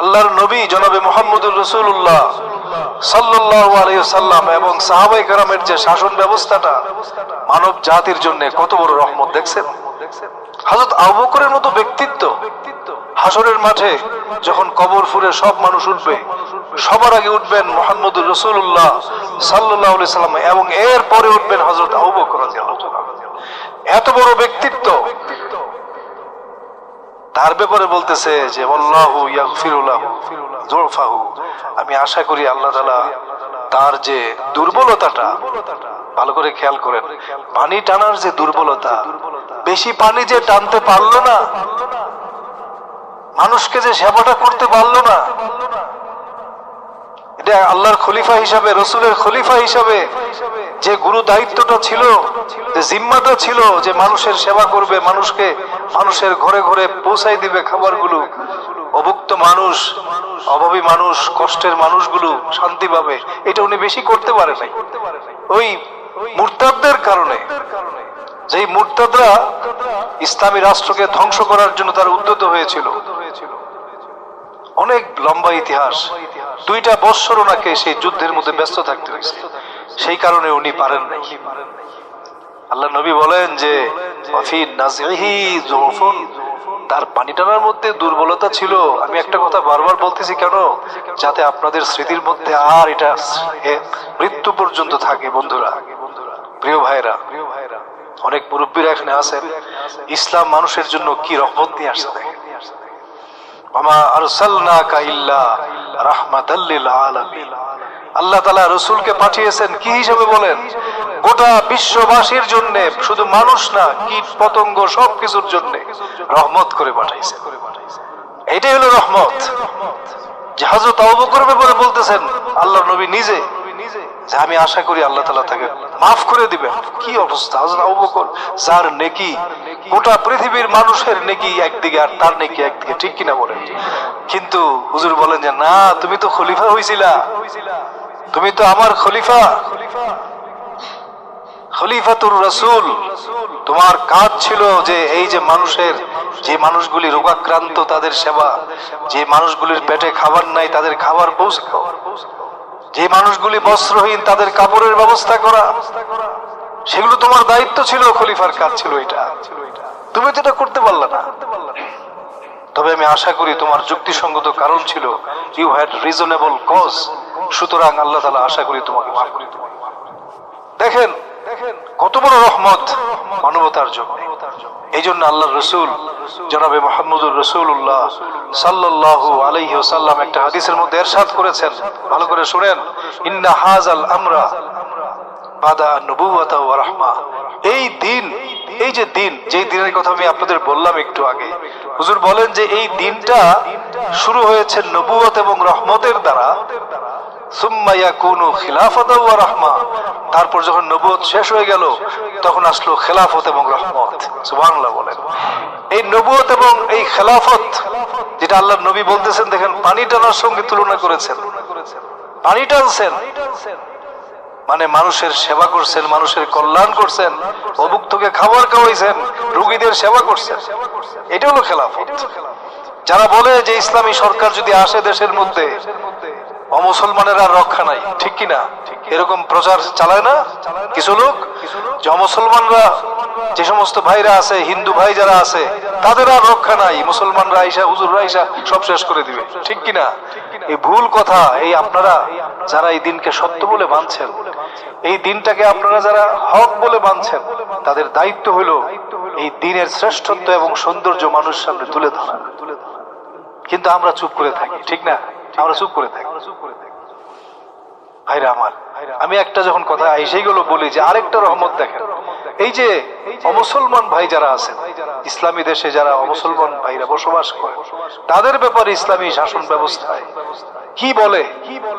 আল্লাহর নবী জনাবে মোহাম্মদুর রসুল্লাহ সাল্লাহ আলাইসাল্লাম এবং সাহাবাই কারামের যে শাসন ব্যবস্থাটা, মানব জাতির জন্য কত বড় রহমত দেখছেন হজরত আবুকরের মতো ব্যক্তিত্ব হাসরের মাঠে যখন কবর ফুরে সব মানুষ উঠবে, সবার আগে উঠবেন মোহাম্মদুর রসুল্লাহ সাল্লাহ সাল্লাম এবং এর পরে উঠবেন হজরত আবু বকর রাদিয়াল্লাহু তাআলা। এত বড় ব্যক্তিত্ব তার ব্যাপারে বলতেছে যে আমি আশা করি আল্লাহ তার যে দুর্বলতাটা, ভালো করে খেয়াল করেন। পানি টানার যে দুর্বলতা, বেশি পানি যে টানতে পারল না, মানুষকে যে সেবাটা করতে পারল না আল্লাহর খলিফা হিসাবে, রসুলের খলিফা হিসাবে যে গুরু দায়িত্বটা ছিল, যে জিম্মাটা ছিল যে মানুষের সেবা করবে, মানুষকে মানুষের ঘরে ঘরে পৌঁছাই দিবে খাবারগুলো, অভুক্ত মানুষ, অভাবী মানুষ, কষ্টের মানুষগুলো শান্তি পাবে। এটা উনি বেশি করতে পারে নাই। ওই মুরতাদদের কারণে, যেই মুরতাদরা ইসলামী রাষ্ট্রকে ধ্বংস করার জন্য তার উদ্যত হয়েছিল। অনেক লম্বা ইতিহাস। দুইটা বৎসর ওনাকে সেই যুদ্ধের মধ্যে ব্যস্ত থাকতে হয়েছে। সেই কারণে উনি পারেন আল্লাহ নবী বলেন যে তার পানি টানার মধ্যে দুর্বলতা ছিল। আমি একটা কথা বারবার বলতেছি কেন? যাতে আপনাদের স্মৃতির মধ্যে আর এটা মৃত্যু পর্যন্ত থাকে, বন্ধুরা। প্রিয় ভাইরা অনেক মুরব্বীরা এখানে আছেন। ইসলাম মানুষের জন্য কি রহমত নিয়ে আসছে দেখেন। আল্লাহ পাঠিয়েছেন, কি হিসেবে বলেন? গোটা বিশ্ববাসীর জন্য, শুধু মানুষ না, কীট পতঙ্গ সবকিছুর জন্য রহমত করে পাঠাইছেন। এটাই হলো রহমত। যে হযরত আবু বকর ব্যাপারে বলতেছেন আল্লাহ নবী নিজে যে আমি আশা করি আল্লাহ তালা তাকে মাফ করে দিবেন। কি অবস্থা? আবু যার নেকি গোটা পৃথিবীর মানুষের নেকি একদিকে আর তার নেকি একদিকে, ঠিক কিনা বলেন? কিন্তু হুজুর বলেন যে, না, তুমি তো খলিফা হইছিলা। তুমি তো আমার খলিফা। খলিফাতুর রসুল। তোমার কাজ ছিল যে, এই যে মানুষের, যে মানুষগুলি রোগাক্রান্ত তাদের সেবা, যে মানুষগুলির পেটে খাবার নাই, তাদের খাবার পৌঁছাও যে মানুষগুলি বস্ত্রহীন, তাদের কাপড়ের ব্যবস্থা করা। সেগুলো তোমার দায়িত্ব ছিল, খলিফার কাজ ছিল এটা। তুমি তো এটা করতে পারলে না। তবে আমি আশা করি তোমার যুক্তিসঙ্গত কারণ ছিল ইউ হ্যাড রিজনেবল কজ সুতরাং আল্লাহ তালা আশা করি তোমাকে মাফ করি দেখেন দেখেন, কত বড় রহমত মানবতার জন্য। এই জন্য আল্লাহ রসুল, জনাবে মোহাম্মদুর রসুল্লাহ সাল্লাল্লাহু আলাইহি ওসাল্লাম একটা হাদিসের মধ্যে এরশাদ করেছেন। ভালো করে শুনেন, ইন্না হাজাল আমরা বাদা নবুয়াতা এই দিন, এই যে দিন, যেই দিনের কথা আমি আপনাদের বললাম একটু আগে, হুজুর বলেন যে এই দিনটা শুরু হয়েছে নবুয়ত এবং রহমতের দ্বারা। তারপর যখন নবুয়ত শেষ হয়ে গেল, তখন আসলো খেলাফত এবং রহমত। সুবহানাল্লাহ বলেন। এই নবুয়ত এবং এই খেলাফত যেটা আল্লাহ নবী বলতেছেন, দেখেন পানি টানার সঙ্গে তুলনা করেছেন। পানি টানছেন। মানে মানুষের সেবা করছেন, মানুষের কল্যাণ করছেন, অভুক্তকে খাবার খাওয়াইছেন, রুগীদের সেবা করছেন। এটা হলো খেলাফত। যারা বলে যে ইসলামী সরকার যদি আসে দেশের মধ্যে অমুসলমানের আর রক্ষা নাই, ঠিক কিনা? এরকম প্রচার চালায় না? কিছু লোক? যে অমুসলমানরা, যে সমস্ত ভাইরা আছে, হিন্দু ভাই যারা আছে, তাদের আর রক্ষা নাই। মুসলমানরা আইসা, হুজুররা আইসা সব শেষ করে দিবে, ঠিক কিনা? এই ভুল কথা, এই আপনারা যারা এই দিনকে সত্য বলে মানছেন, এই দিনটাকে আপনারা যারা হক বলে মানছেন, তাদের দায়িত্ব হলো এই দিনের শ্রেষ্ঠত্ব এবং সৌন্দর্য মানুষ সামনে তুলে ধরা। কিন্তু আমরা চুপ করে থাকি, ঠিক না? আমরা চুপ করে থাকি। ভাইরা আমার, আমি একটা যখন কথা এসেই গেল বলি যে আরেকটা রহমত দেখেন। এই যে অমুসলমান ভাই যারা আছেন, ইসলামী দেশে যারা অমুসলমান ভাইরা বসবাস করে, তাদের ব্যাপারে ইসলামী শাসন ব্যবস্থায় কি বলে?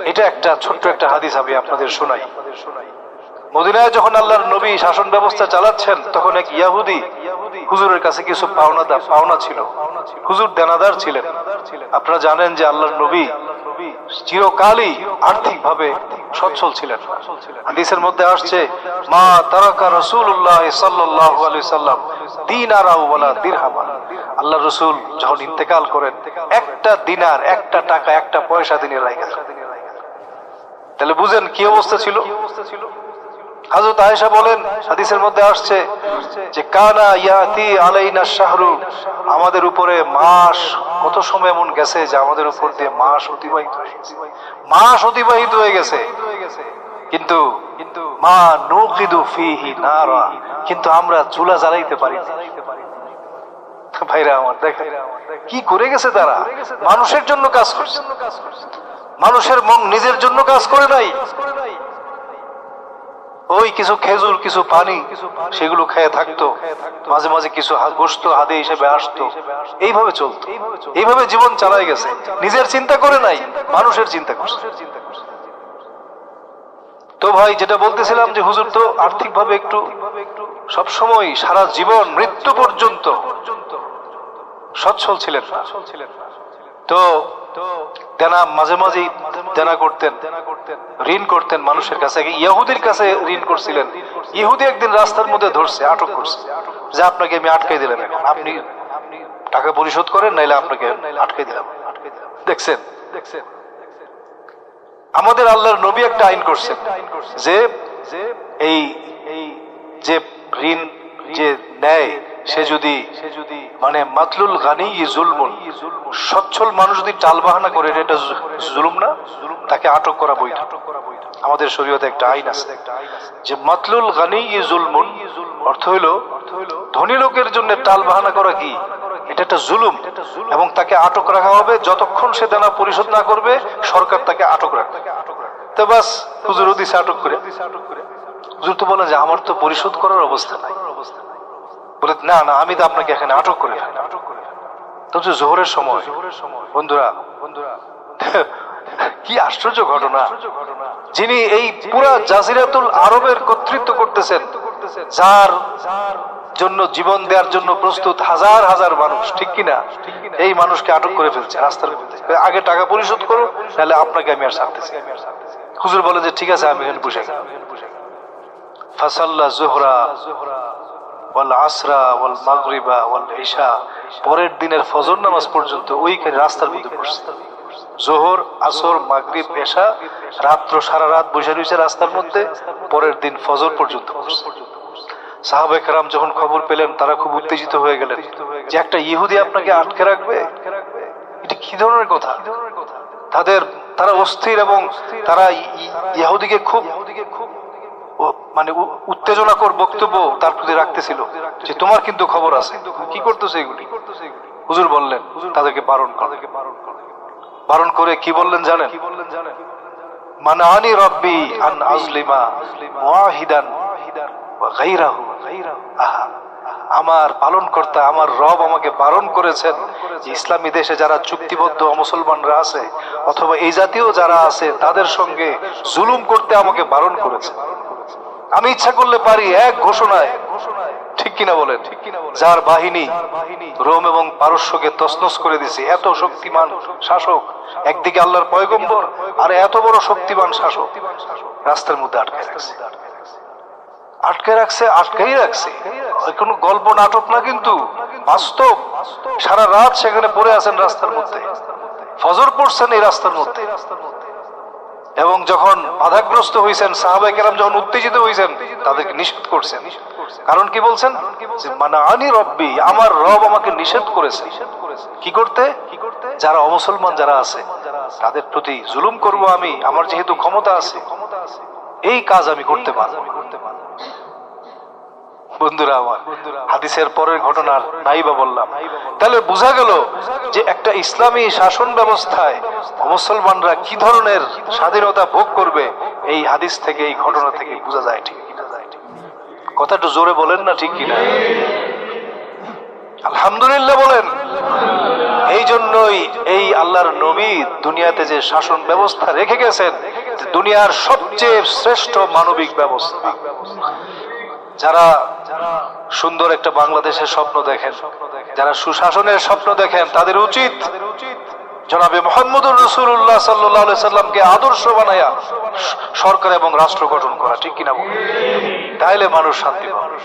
এটা একটা ছোট্ট একটা হাদিস আমি আপনাদের শোনাই। মদিনায় যখন আল্লাহর নবী শাসন ব্যবস্থা চালাচ্ছেন, তখন এক ইয়াহুদি হুজুরের কাছে কিছু পাওনা পাওনা ছিল। হুজুর দেনাদার ছিলেন। আপনারা জানেন যে আল্লাহর নবী চিরকালই আর্থিক ভাবে সচ্ছল ছিলেন। হাদিসের মধ্যে আসছে, মা তারাকা রাসূলুল্লাহ সাল্লাল্লাহু আলাইহি সাল্লাম দিনারা ওয়ালা দিরহামা। আল্লাহ রসুল যখন ইন্তেকাল করেন, একটা দিনার একটা টাকা, একটা পয়সা তিনি রাখা তাহলে বুঝেন কি অবস্থা ছিল? হাজরত আয়েশা বলেন, হাদিসের মধ্যে আসছে যে, কানা ইয়াতি আলাইনা শাহরু। আমাদের উপরে মাস কত সময় এমন গেছে যে আমাদের উপর দিয়ে মাস অতিবাহিত মাস অতিবাহিত হয়ে গেছে। কিন্তু কিন্তু মা নুকিদু ফিহি নারা, কিন্তু আমরা চুলা জ্বালাইতে পারি ভাইরা আমার, দেখেন কি করে গেছে তারা? মানুষের জন্য কাজ করছে। মানুষের মন নিজের জন্য কাজ করে নাই। ওই কিছু খেজুর, কিছু পানি, সেগুলো খেয়ে থাকতো। মাঝে মাঝে কিছু গোস্ত হাতে হিসেবে আসতো এইভাবে চলতো। এইভাবে জীবন চালাই গেছে। নিজের চিন্তা করে নাই, মানুষের চিন্তা করছে। তো ভাই, যেটা বলতেছিলাম যে হুজুর তো আর্থিকভাবে একটু সব সময় সারা জীবন মৃত্যু পর্যন্ত সচ্ছল ছিলেন না। তো দেনা মাঝে মাঝেই দেনা করতেন ঋণ করতেন মানুষের কাছে। ইহুদির কাছে ঋণ করছিলেন। ইহুদি একদিন রাস্তার মধ্যে ধরছে, আটক করছে। যে আপনাকে আমি আটকাই দিলাম এখন। আপনি টাকা পরিশোধ করেন, নাইলে আপনাকে আটকাই দিলাম। দেখছেন? দেখছেন আমাদের আল্লাহর নবী একটা আইন করছেন যে এই যে ঋণ যে নেয় সে যদি মানে মাতলুল গানি জুলমুন, সচ্ছল মানুষ যদি টাল বাহানা করে, এটা জুলুম না? তাকে আটক করা বৈধ। আমাদের শরীয়তে একটা আইন আছে যে মাতলুল গানি জুলমুন, অর্থ হইল ধনী লোকের জন্য টাল বাহানা করা কি? এটা একটা জুলুম। এবং তাকে আটক রাখা হবে যতক্ষণ সে দেনা পরিশোধ না করবে, সরকার তাকে আটক রাখবে। তো বাস, হুজুর দিছে আটক করে। হুজুর তো বলে যে, আমার তো পরিশোধ করার অবস্থা নাই। বলে, না না, আমি তো আপনাকে এখানে আটক করে ফেলি। তো জোহরের সময়, বন্ধুরা বন্ধুরা কি আশ্চর্য ঘটনা, যিনি এই পুরা জাজিরাতুল আরবের কর্তৃত্ব করতেছেন, যার জন্য জীবন দেওয়ার জন্য প্রস্তুত হাজার হাজার মানুষ, ঠিক কিনা? এই মানুষকে আটক করে ফেলছে, রাস্তার আগে টাকা পরিশোধ করো তাহলে আপনাকে আমি আর ছাড়তেছি হুজুর বলে যে, ঠিক আছে, আমি এখানে বসে ফাসাল্লা জোহরা পরের দিনের ফজর নামাজ পর্যন্ত ওইখানে রাস্তার মধ্যে জোহর, আসর রাত্র সারা রাত বসে রয়েছে রাস্তার মধ্যে, পরের দিন ফজর পর্যন্ত বসছে সাহাবে কেরাম যখন খবর পেলেন, তারা খুব উত্তেজিত হয়ে গেলেন যে একটা ইহুদি আপনাকে আটকে রাখবে? এটা কি ধরনের কথা? তাদের, তারা অস্থির এবং তারা ইহুদিকে খুব মানে উত্তেজনাকর বক্তব্য তার প্রতি রাখতেছিল যে তোমার কিন্তু খবর আছে। কি করতেছে এগুলি? হুজুর বললেন, তাদেরকে বারণ কর। বারণ করে কি বললেন জানেন? মানানি রব্বি আন আজলিমা মুআহিদান ওয়া গায়রাহু। আহা, আমার আমার রব আমাকে বারণ করেছেন ইসলামী দেশে যারা চুক্তিবদ্ধ মুসলমানরা আছে অথবা এই জাতীয় যারা আছে, তাদের সঙ্গে জুলুম করতে আমাকে বারণ করেছে। আমি ইচ্ছা করলে পারি এক ঘোষণায়। ঠিক কিনা বলেন? যার বাহিনী রোম এবং পারস্যকে তসনস করে দিছে এত শক্তিমান শাসক, একদিকে আল্লাহর পয়গম্বর আর এত বড় শক্তিমান শাসক রাস্তার মধ্যে আটকে রাখছে। আটকে রাখছে, আটকেই রাখছে। কোনো গল্প, নাটক না কিন্তু, বাস্তব। সারা রাত সেখানে পড়ে আছেন রাস্তার মধ্যে। ফজর পড়ছেন এই রাস্তার মধ্যে। এবং যখন বাধাগ্রস্ত হয়েছেন সাহাবাই কেরাম যখন উত্তেজিত হয়েছেন তাদেরকে নিষেধ করছেন। কারণ কি বলছেন? মানে আনি রব্বি, আমার রব আমাকে নিষেধ করেছে। কি করতে? যারা অমুসলমান যারা আছে, তাদের প্রতি জুলুম করব আমি, আমার যেহেতু ক্ষমতা আছে, এই কাজ আমি করতে পারব বন্ধুরা আমার, হাদিসের পরের ঘটনার নাই বা বললাম। তাহলে বোঝা গেল যে একটা ইসলামী শাসন ব্যবস্থায় মুসলমানরা কি ধরনের স্বাধীনতা ভোগ করবে, এই হাদিস থেকে, এই ঘটনা থেকে বোঝা যায় ঠিক কথা একটু জোরে বলেন না ঠিক কিনা আলহামদুলিল্লাহ বলেন। এই জন্যই এই আল্লাহর নবী দুনিয়াতে যে শাসন ব্যবস্থা রেখে গেছেন, দুনিয়ার সবচেয়ে শ্রেষ্ঠ মানবিক ব্যবস্থা। যারা সুন্দর একটা বাংলাদেশের স্বপ্ন দেখেন, যারা সুশাসনের স্বপ্ন দেখেন, তাদের উচিত জনাবে মোহাম্মদুর রসুল্লাহ সাল্লাহ সাল্লামকে আদর্শ বানায়া সরকার এবং রাষ্ট্র গঠন করা, ঠিক কিনা? তাইলে মানুষ শান্তি পাবে